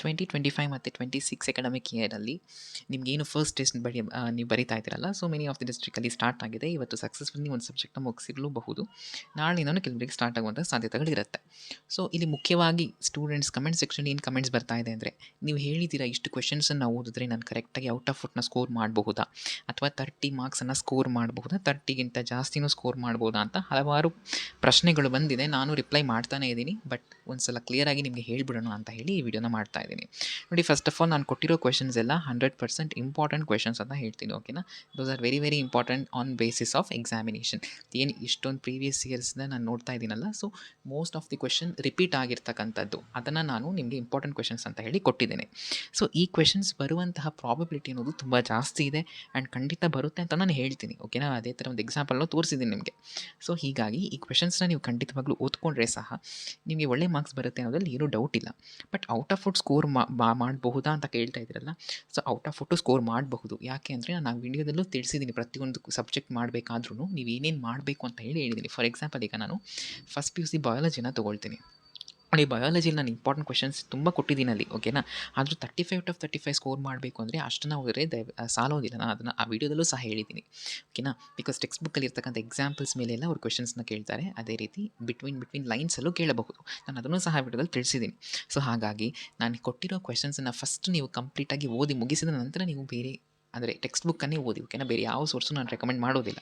Twenty twenty five ಮತ್ತು twenty six academic ಇಯರಲ್ಲಿ ನಿಮಗೇನು ಫಸ್ಟ್ ಟೆಸ್ಟ್ ಬರಿ ನೀವು ಬರಿತಾ ಇದ್ದೀರಲ್ಲ ಸೊ ಮೆನಿ ಆಫ್ ದಿ ಡಿಸ್ಟ್ರಿಕ್ಟಲ್ಲಿ ಸ್ಟಾರ್ಟ್ ಆಗಿದೆ. ಇವತ್ತು ಸಕ್ಸಸ್ಫುಲಿ ಒಂದು ಸಬ್ಜೆಕ್ಟ್ನ ಮುಗಿಸಿರಲೂಬಹುದು. ನಾಳೆಯಿಂದನೂ ಕೆಲವರಿಗೆ ಸ್ಟಾರ್ಟ್ ಆಗುವಂಥ ಸಾಧ್ಯತೆಗಳಿರುತ್ತೆ ಸೊ ಇಲ್ಲಿ ಮುಖ್ಯವಾಗಿ ಸ್ಟೂಡೆಂಟ್ಸ್ ಕಮೆಂಟ್ ಸೆಕ್ಷನ್ ಏನು ಕಮೆಂಟ್ಸ್ ಬರ್ತಾ ಇದೆ ಅಂದರೆ, ನೀವು ಹೇಳಿದ್ದೀರಾ ಇಷ್ಟು ಕ್ವೆಶನ್ಸನ್ನು ಓದಿದ್ರೆ ನಾನು ಕರೆಕ್ಟಾಗಿ ಔಟ್ ಆಫ್ ಫುಟ್ನ ಸ್ಕೋರ್ ಮಾಡಬಹುದಾ? ಅಥವಾ ತರ್ಟಿ ಮಾರ್ಕ್ಸನ್ನು ಸ್ಕೋರ್ ಮಾಡಬಹುದಾ? ತರ್ಟಿಗಿಂತ ಜಾಸ್ತಿನೂ ಸ್ಕೋರ್ ಮಾಡ್ಬೋದಾ ಅಂತ ಹಲವಾರು ಪ್ರಶ್ನೆಗಳು ಬಂದಿದೆ. ನಾನು ರಿಪ್ಲೈ ಮಾಡ್ತಾನೆ ಇದ್ದೀನಿ ಬಟ್ ಒಂದು ಸಲ ಕ್ಲಿಯರಾಗಿ ನಿಮಗೆ ಹೇಳಿಬಿಡೋಣ ಅಂತ ಹೇಳಿ ಈ ವಿಡಿಯೋನ ಮಾಡ್ತಾ ಇದ್ದೀನಿ. ನೋಡಿ ಫಸ್ಟ್ ಆಫ್ ಆಲ್ ನಾನು ಕೊಟ್ಟಿರೋ ಕ್ವೆಶನ್ಸ್ ಎಲ್ಲ ಹಂಡ್ರೆಡ್ ಪರ್ಸೆಂಟ್ ಇಂಪಾರ್ಟೆಂಟ್ ಕ್ವೆಶನ್ಸ್ ಅಂತ ಹೇಳ್ತೀನಿ ಓಕೆನಾ those are very very important on basis of examination ಏನು ಇಷ್ಟೊಂದು ಪ್ರೀವಿಯಸ್ ಇಯರ್ಸ್ನ ನಾನು ನೋಡ್ತಾ ಇದ್ದೀನಲ್ಲ so most of the question repeat ಆಗಿರ್ತಕ್ಕಂಥದ್ದು. ಅದನ್ನು ನಾನು ನಿಮಗೆ ಇಂಪಾರ್ಟೆಂಟ್ ಕ್ವೆಶನ್ಸ್ ಅಂತ ಹೇಳಿ ಕೊಟ್ಟಿದ್ದೇನೆ. ಸೊ ಈ ಕ್ವೆಶನ್ಸ್ ಬರುವಂತಹ ಪ್ರಾಬಿಲಿಟಿ ಅನ್ನೋದು ತುಂಬ ಜಾಸ್ತಿ ಇದೆ ಆ್ಯಂಡ್ ಖಂಡಿತ ಬರುತ್ತೆ ಅಂತ ನಾನು ಹೇಳ್ತೀನಿ ಓಕೆನಾ ಅದೇ ಥರ ಒಂದು ಎಕ್ಸಾಂಪಲ್ನ ತೋರಿಸಿದ್ದೀನಿ ನಿಮಗೆ. ಸೊ ಹೀಗಾಗಿ ಈ ಕ್ವೆಶನ್ಸ್ನ ನೀವು ಖಂಡಿತವಾಗ್ಲೂ ಓದ್ಕೊಂಡ್ರೆ ಸಹ ನಿಮಗೆ ಒಳ್ಳೆ ಮಾರ್ಕ್ಸ್ ಬರುತ್ತೆ ಅನ್ನೋದ್ರಲ್ಲಿ ಏನೂ ಡೌಟ್ ಇಲ್ಲ. But out of out score ಮಾಡಬಹುದಾ ಅಂತ ಕೇಳ್ತಾ ಇದ್ರಲ್ಲ. So out of photo score ಮಾಡಬಹುದು. ಯಾಕೆ ಅಂದರೆ ನಾನು ವಿಡಿಯೋದಲ್ಲೂ ತಿಳಿಸಿದ್ದೀನಿ ಪ್ರತಿಯೊಂದು ಸಬ್ಜೆಕ್ಟ್ ಮಾಡಬೇಕಾದ್ರೂ ನೀವು ಏನೇನು ಮಾಡಬೇಕು ಅಂತ ಹೇಳಿ ಹೇಳಿದ್ದೀನಿ ಫಾರ್ ಎಕ್ಸಾಂಪಲ್ ಈಗ ನಾನು ಫಸ್ಟ್ ಪಿ ಯು ಸಿ ಬಯಾಲಜಿನ ತೊಗೊಳ್ತೀನಿ. ನೋಡಿ ಬಯಾಲಜಿಲಿ ನಾನು ಇಂಪಾರ್ಟೆಂಟ್ ಕ್ವೆಶನ್ಸ್ ತುಂಬ ಕೊಟ್ಟಿದ್ದೀನಿ ಅಲ್ಲಿ ಓಕೆನಾ ಆದರೂ thirty five of thirty five score ಮಾಡಬೇಕು ಅಂದರೆ ಅಷ್ಟನ್ನು ಹೋದರೆ ದಯ ಸಾಲೋದಿಲ್ಲ. ನಾನು ಅದನ್ನು ಆ ವಿಡಿಯೋದಲ್ಲೂ ಸಹ ಹೇಳಿದ್ದೀನಿ ಓಕೆನಾ ಬಿಕಾಸ್ ಟೆಕ್ಸ್ಟ್ ಬುಕ್ಕಲ್ಲಿ ಇರ್ತಕ್ಕಂಥ ಎಕ್ಸಾಂಪಲ್ಸ್ ಮೇಲೆಲ್ಲ ಅವ್ರು ಕ್ವೆಶನ್ಸ್ನ ಕೇಳ್ತಾರೆ. ಅದೇ ರೀತಿ ಬಿಟ್ವೀನ್ ಬಿಟ್ವೀನ್ ಲೈನ್ಸಲ್ಲೂ ಕೇಳಬಹುದು. ನಾನು ಅದನ್ನು ಸಹ ವಿಡಿಯೋದಲ್ಲಿ ತಿಳಿಸಿದ್ದೀನಿ. ಸೊ ಹಾಗಾಗಿ ನಾನು ಕೊಟ್ಟಿರೋ ಕ್ವೆಶನ್ಸನ್ನು ಫಸ್ಟ್ ನೀವು ಕಂಪ್ಲೀಟಾಗಿ ಓದಿ ಮುಗಿಸಿದ ನಂತರ ನೀವು ಬೇರೆ ಅಂದರೆ ಟೆಕ್ಸ್ಟ್ ಬುಕ್ಕನ್ನೇ ಓದಿ ಓಕೆನಾ ಬೇರೆ ಯಾವ ಸೋರ್ಸು ನಾನು ರೆಕಮೆಂಡ್ ಮಾಡೋದಿಲ್ಲ.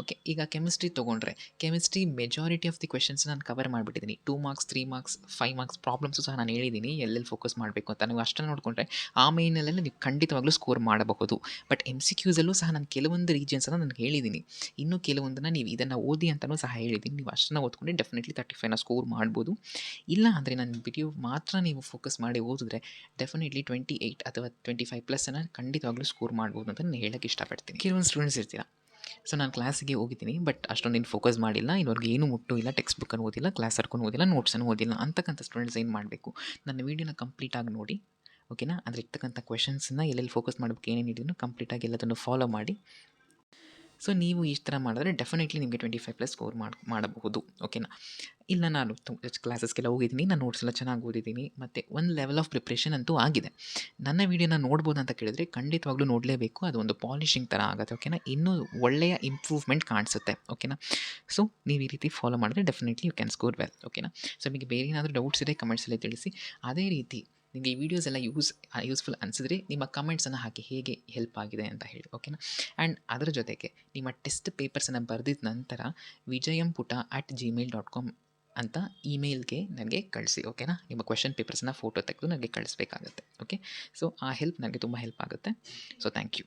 ಓಕೆ ಈಗ ಕೆಮಿಸ್ಟ್ರಿ ತೊಗೊಂಡ್ರೆ chemistry majority of the questions ನಾನು cover ಮಾಡಿಬಿಟ್ಟಿದ್ದೀನಿ two marks three marks five marks problems ಸಹ ನಾನು ಹೇಳಿದ್ದೀನಿ ಎಲ್ಲೆಲ್ಲಿ ಫೋಕಸ್ ಮಾಡಬೇಕು ಅಂತ. ನೀವು ಅಷ್ಟನ್ನು ನೋಡಿಕೊಂಡ್ರೆ ಆ ಮೈನಲ್ಲೆಲ್ಲ ನೀವು ಖಂಡಿತವಾಗ್ಲೂ ಸ್ಕೋರ್ ಮಾಡಬಹುದು. ಬಟ್ ಎಂ ಸಿ ಕ್ಯೂಸಲ್ಲೂ ಸಹ ನಾನು ಕೆಲವೊಂದು ರೀಜನ್ಸನ್ನು ನಾನು ಹೇಳಿದ್ದೀನಿ ಇನ್ನು ಕೆಲವೊಂದನ್ನು ನೀವು ಇದನ್ನು ಓದಿ ಅಂತಲೂ ಸಹ ಹೇಳಿದ್ದೀನಿ ನೀವು ಅಷ್ಟನ್ನು ಓದ್ಕೊಂಡು ಡೆಫಿನೆಟ್ಲಿ ತರ್ಟಿ ಫೈವ್ನ ಸ್ಕೋರ್ ಮಾಡ್ಬೋದು. ಇಲ್ಲ ಅಂದರೆ ನನ್ನ ವಿಡಿಯೋ ಮಾತ್ರ ನೀವು ಫೋಕಸ್ ಮಾಡಿ ಓದಿದ್ರೆ ಡೆಫಿನೆಟ್ಲಿ ಟ್ವೆಂಟಿ ಏಯ್ಟ್ ಅಥವಾ ಟ್ವೆಂಟಿ ಫೈವ್ ಪ್ಲಸ್ಸನ್ನು ಖಂಡಿತವಾಗ್ಲೂ ಸ್ಕೋರ್ ಮಾಡ್ಬೋದು ಅಂತ ನಾನು ಹೇಳೋಕ್ಕೆ ಇಷ್ಟಪಡ್ತೀನಿ. ಕೆಲವೊಂದು ಸ್ಟೂಡೆಂಟ್ಸ್ ಇರ್ತೀರ? ಸೊ ನಾನು ಕ್ಲಾಸಿಗೆ ಹೋಗಿದ್ದೀನಿ ಬಟ್ ಅಷ್ಟೊಂದು ಏನು ಫೋಕಸ್ ಮಾಡಿಲ್ಲ, ಇನ್ನೊರ್ಗೆ ಏನು ಮುಟ್ಟು ಇಲ್ಲ ಟೆಕ್ಸ್ಟ್ ಬುಕ್ಕನ್ನು ಓದಿಲ್ಲ ಕ್ಲಾಸ್ ಹರ್ಕೊಂಡು ಓದಿಲ್ಲ ನೋಟ್ಸನ್ನು ಓದಿಲ್ಲ, ಅಂತಕ್ಕಂಥ ಸ್ಟೂಡೆಂಟ್ಸ್ ಏನು ಮಾಡಬೇಕು? ನನ್ನ ವೀಡಿಯೋನ ಕಂಪ್ಲೀಟಾಗಿ ನೋಡಿ ಓಕೆನಾ ಅದ್ರ ಇರ್ತಕ್ಕಂಥ ಕ್ವೆಶನ್ಸನ್ನ ಎಲ್ಲೆಲ್ಲಿ ಫೋಕಸ್ ಮಾಡಬೇಕು, ಏನೇನು ಇದನ್ನು ಕಂಪ್ಲೀಟಾಗಿ ಎಲ್ಲದನ್ನು ಫಾಲೋ ಮಾಡಿ ಸೊ ನೀವು ಈ ಥರ ಮಾಡಿದ್ರೆ ಡೆಫಿನೆಟ್ಲಿ ನಿಮಗೆ ಟ್ವೆಂಟಿ ಫೈವ್ ಪ್ಲಸ್ ಸ್ಕೋರ್ ಮಾಡಿ, ಮಾಡಬಹುದು ಓಕೆನಾ ಇಲ್ಲ, ನಾನು ಕ್ಲಾಸಸ್ಗೆಲ್ಲ ಹೋಗಿದ್ದೀನಿ, ನಾನು ನೋಟ್ಸ್ ಎಲ್ಲ ಚೆನ್ನಾಗಿ ಓದಿದ್ದೀನಿ, ಮತ್ತು ಒಂದು ಲೆವೆಲ್ ಆಫ್ ಪ್ರಿಪ್ರೇಷನ್ ಅಂತೂ ಆಗಿದೆ. ನನ್ನ ವೀಡಿಯೋನ ನೋಡ್ಬೋದು ಅಂತ ಕೇಳಿದ್ರೆ ಖಂಡಿತವಾಗ್ಲೂ ನೋಡಲೇಬೇಕು, ಅದು ಒಂದು ಪಾಲಿಶಿಂಗ್ ಥರ ಆಗುತ್ತೆ ಓಕೆನಾ ಇನ್ನೂ ಒಳ್ಳೆಯ ಇಂಪ್ರೂವ್ಮೆಂಟ್ ಕಾಣಿಸುತ್ತೆ ಓಕೆನಾ ಸೊ ನೀವು ಈ ರೀತಿ ಫಾಲೋ ಮಾಡಿದ್ರೆ definitely you can score well ಓಕೆನಾ ಸೊ ನಿಮಗೆ ಬೇರೆ ಏನಾದರೂ ಡೌಟ್ಸ್ ಇದೆ ಕಮೆಂಟ್ಸಲ್ಲಿ ತಿಳಿಸಿ. ಅದೇ ರೀತಿ ನಿಮಗೆ ಈ ವಿಡಿಯೋಸ್ ಎಲ್ಲ ಯೂಸ್ ಯೂಸ್ಫುಲ್ ಅನಿಸಿದ್ರೆ ನಿಮ್ಮ ಕಮೆಂಟ್ಸನ್ನು ಹಾಕಿ ಹೇಗೆ ಹೆಲ್ಪ್ ಆಗಿದೆ ಅಂತ ಹೇಳಿ ಓಕೆನಾ ಆ್ಯಂಡ್ ಅದರ ಜೊತೆಗೆ ನಿಮ್ಮ ಟೆಸ್ಟ್ ಪೇಪರ್ಸನ್ನು ಬರೆದಿದ ನಂತರ ವಿಜಯಂ ಪುಟ ಅಟ್ ಜಿಮೇಲ್ ಡಾಟ್ ಕಾಮ್ ಅಂತ ಇಮೇಲ್ಗೆ ನನಗೆ ಕಳಿಸಿ ಓಕೆನಾ ನಿಮ್ಮ ಕ್ವೆಶನ್ ಪೇಪರ್ಸನ್ನ ಫೋಟೋ ತೆಗೆದು ನನಗೆ ಕಳಿಸ್ಬೇಕಾಗುತ್ತೆ ಓಕೆ ಸೊ ಆ ಹೆಲ್ಪ್ ನನಗೆ ತುಂಬ ಹೆಲ್ಪ್ ಆಗುತ್ತೆ. So thank you